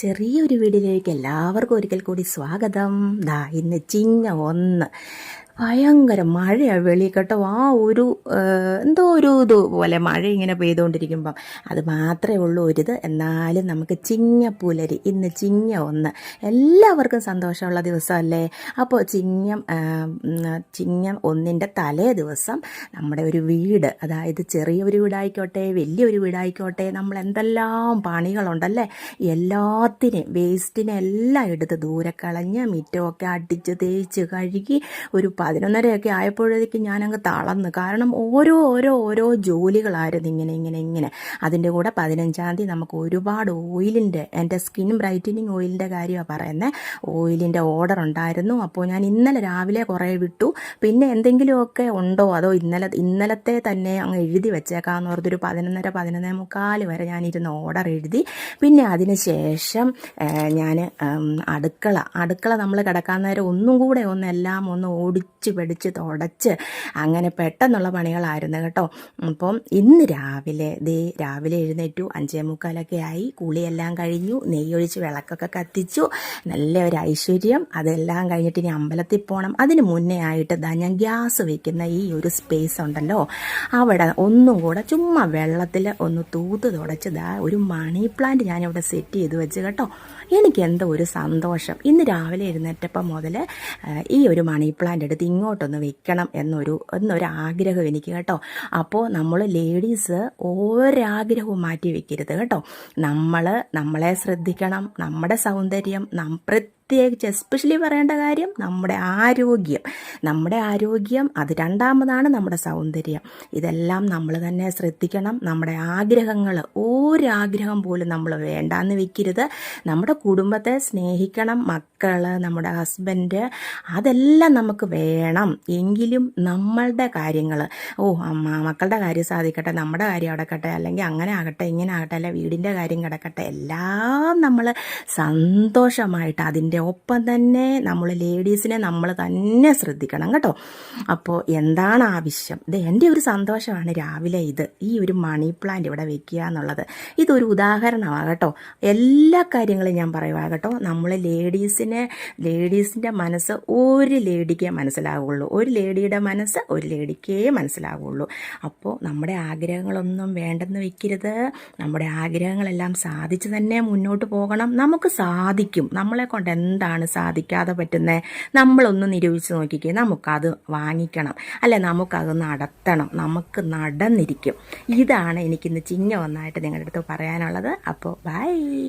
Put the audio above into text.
ചെറിയൊരു വീഡിയോയിലേക്ക് എല്ലാവർക്കും ഒരിക്കൽ കൂടി സ്വാഗതം. ദാ ഇന്ന് ചിങ്ങ ഒന്ന്. ഭയങ്കര മഴയാണ് വെളി കേട്ടോ ആ ഒരു എന്തോ ഒരു ഇത് പോലെ മഴ ഇങ്ങനെ പെയ്തുകൊണ്ടിരിക്കുമ്പം അത് മാത്രമേ ഉള്ളൂ ഒരിത് എന്നാലും നമുക്ക് ചിങ്ങ പുലരി ഇന്ന് ചിങ്ങ ഒന്ന്. എല്ലാവർക്കും സന്തോഷമുള്ള ദിവസമല്ലേ? അപ്പോൾ ചിങ്ങം ചിങ്ങം ഒന്നിന്റെ തലേ ദിവസം നമ്മുടെ ഒരു വീട് അതായത് ചെറിയൊരു വീടായിക്കോട്ടെ വലിയൊരു വീടായിക്കോട്ടെ നമ്മൾ എന്തെല്ലാം പണികളുണ്ടല്ലേ? എല്ലാത്തിനെയും വേസ്റ്റിനെ എല്ലാം എടുത്ത് ദൂരെ കളഞ്ഞ് മിറ്റമൊക്കെ അടിച്ച് തേച്ച് കഴുകി ഒരു പതിനൊന്നരയൊക്കെ ആയപ്പോഴേക്കും ഞാനങ്ങ് തളർന്ന്. കാരണം ഓരോ ഓരോ ഓരോ ജോലികളായിരുന്നു ഇങ്ങനെ ഇങ്ങനെ ഇങ്ങനെ. അതിന്റെ കൂടെ പതിനഞ്ചാം തീയതി നമുക്ക് ഒരുപാട് ഓയിലിന്റെ എന്റെ സ്കിൻ ബ്രൈറ്റനിങ് ഓയിലിന്റെ കാര്യമാണ് പറയുന്നത്. ഓയിലിന്റെ ഓർഡർ ഉണ്ടായിരുന്നു. അപ്പോൾ ഞാൻ ഇന്നലെ രാവിലെ കുറേ വിട്ടു. പിന്നെ എന്തെങ്കിലുമൊക്കെ ഉണ്ടോ? അതോ ഇന്നലെ ഇന്നലത്തെ തന്നെ അങ്ങ് എഴുതി വെച്ചേക്കാമെന്ന് ഓർത്തൊരു പതിനൊന്നര പതിനൊന്നേ മുക്കാൽ വരെ ഞാനിരുന്ന് ഓർഡർ എഴുതി. പിന്നെ അതിന് ശേഷം ഞാൻ അടുക്കള. അടുക്കള നമ്മൾ കിടക്കാൻ നേരം ഒന്നും കൂടെ ഒന്ന് എല്ലാം ഒന്ന് ഓടിച്ച് പിടിച്ച് തുടച്ച് അങ്ങനെ പെട്ടെന്നുള്ള പണികളായിരുന്നു കേട്ടോ. അപ്പം ഇന്ന് രാവിലെ ദേ രാവിലെ എഴുന്നേറ്റു അഞ്ചേ മുക്കാലൊക്കെ ആയി കുളിയെല്ലാം കഴിഞ്ഞു നെയ്യൊഴിച്ച് വിളക്കൊക്കെ കത്തിച്ചു നല്ല ഒരു ഐശ്വര്യം അതെല്ലാം കഴിഞ്ഞിട്ട് ഇനി അമ്പലത്തിൽ പോകണം അതിന് മുന്നേ ആയിട്ട് ദാ ഞാൻ ഗ്യാസ് വയ്ക്കുന്ന ഈ ഒരു സ്പേസ് ഉണ്ടല്ലോ അവിടെ ഒന്നും കൂടെ ചുമ്മാ വെള്ളത്തിൽ ഒന്ന് തൂത്ത് തുടച്ച് ദാ ഒരു മണി പ്ലാന്റ് ഞാനിവിടെ സെറ്റ് ചെയ്ത് വെച്ച് കേട്ടോ. എനിക്ക് എന്തോ ഒരു സന്തോഷം. ഇന്ന് രാവിലെ എഴുന്നേറ്റപ്പം മുതൽ ഈ ഒരു മണി പ്ലാന്റ് എടുത്ത് ഇങ്ങോട്ടൊന്ന് വെക്കണം എന്നൊരു എന്നൊരു ആഗ്രഹം എനിക്ക് കേട്ടോ. അപ്പോൾ നമ്മൾ ലേഡീസ് ഒരാഗ്രഹവും മാറ്റി വെക്കരുത് കേട്ടോ. നമ്മൾ നമ്മളെ ശ്രദ്ധിക്കണം നമ്മുടെ സൗന്ദര്യം നം പ്രത്യേകിച്ച് എസ്പെഷ്യലി പറയേണ്ട കാര്യം നമ്മുടെ ആരോഗ്യം. നമ്മുടെ ആരോഗ്യം അത് രണ്ടാമതാണ് നമ്മുടെ സൗന്ദര്യം. ഇതെല്ലാം നമ്മൾ തന്നെ ശ്രദ്ധിക്കണം. നമ്മുടെ ആഗ്രഹങ്ങൾ ഒരാഗ്രഹം പോലും നമ്മൾ വേണ്ടാന്ന് വെക്കരുത്. നമ്മുടെ കുടുംബത്തെ സ്നേഹിക്കണം. മക്കൾ നമ്മുടെ ഹസ്ബൻഡ് അതെല്ലാം നമുക്ക് വേണം. എങ്കിലും നമ്മളുടെ കാര്യങ്ങൾ ഓ മക്കളുടെ കാര്യം സാധിക്കട്ടെ. നമ്മുടെ കാര്യം അടക്കട്ടെ. അല്ലെങ്കിൽ അങ്ങനെ ആകട്ടെ ഇങ്ങനെ ആകട്ടെ. അല്ലെ വീടിന്റെ കാര്യം കിടക്കട്ടെ. എല്ലാം നമ്മൾ സന്തോഷമായിട്ട് അതിന്റെ ഒപ്പം തന്നെ നമ്മൾ ലേഡീസിനെ നമ്മൾ തന്നെ ശ്രദ്ധിക്കണം കേട്ടോ. അപ്പോൾ എന്താണ് ആവശ്യം? ഇത് എന്റെ ഒരു സന്തോഷമാണ് രാവിലെ ഇത്. ഈ ഒരു മണി പ്ലാന്റ് ഇവിടെ വെക്കുക എന്നുള്ളത്. ഇതൊരു ഉദാഹരണമാണ് കേട്ടോ. എല്ലാ കാര്യങ്ങളും ഞാൻ പറയുക കേട്ടോ. നമ്മൾ ലേഡീസിനെ ലേഡീസിന്റെ മനസ്സ് ഒരു ലേഡിക്കേ മനസ്സിലാവുള്ളൂ. ഒരു ലേഡിയുടെ മനസ്സ് ഒരു ലേഡിക്കേ മനസ്സിലാവുള്ളൂ. അപ്പോൾ നമ്മുടെ ആഗ്രഹങ്ങളൊന്നും വേണ്ടെന്ന് വെക്കരുത്. നമ്മുടെ ആഗ്രഹങ്ങളെല്ലാം സാധിച്ചു തന്നെ മുന്നോട്ട് പോകണം. നമുക്ക് സാധിക്കും. നമ്മളെ കൊണ്ട് എന്താണ് സാധിക്കാതെ പറ്റുന്നത് നമ്മളൊന്ന് നിരൂപിച്ച് നോക്കിക്കേ. നമുക്കത് വാങ്ങിക്കണം. അല്ലെ നമുക്കത് നടത്തണം. നമുക്ക് നടന്നിരിക്കും. ഇതാണ് എനിക്കിന്ന് ചിങ്ങ ഒന്നായിട്ട് നിങ്ങളുടെ അടുത്ത് പറയാനുള്ളത്. അപ്പോൾ ബൈ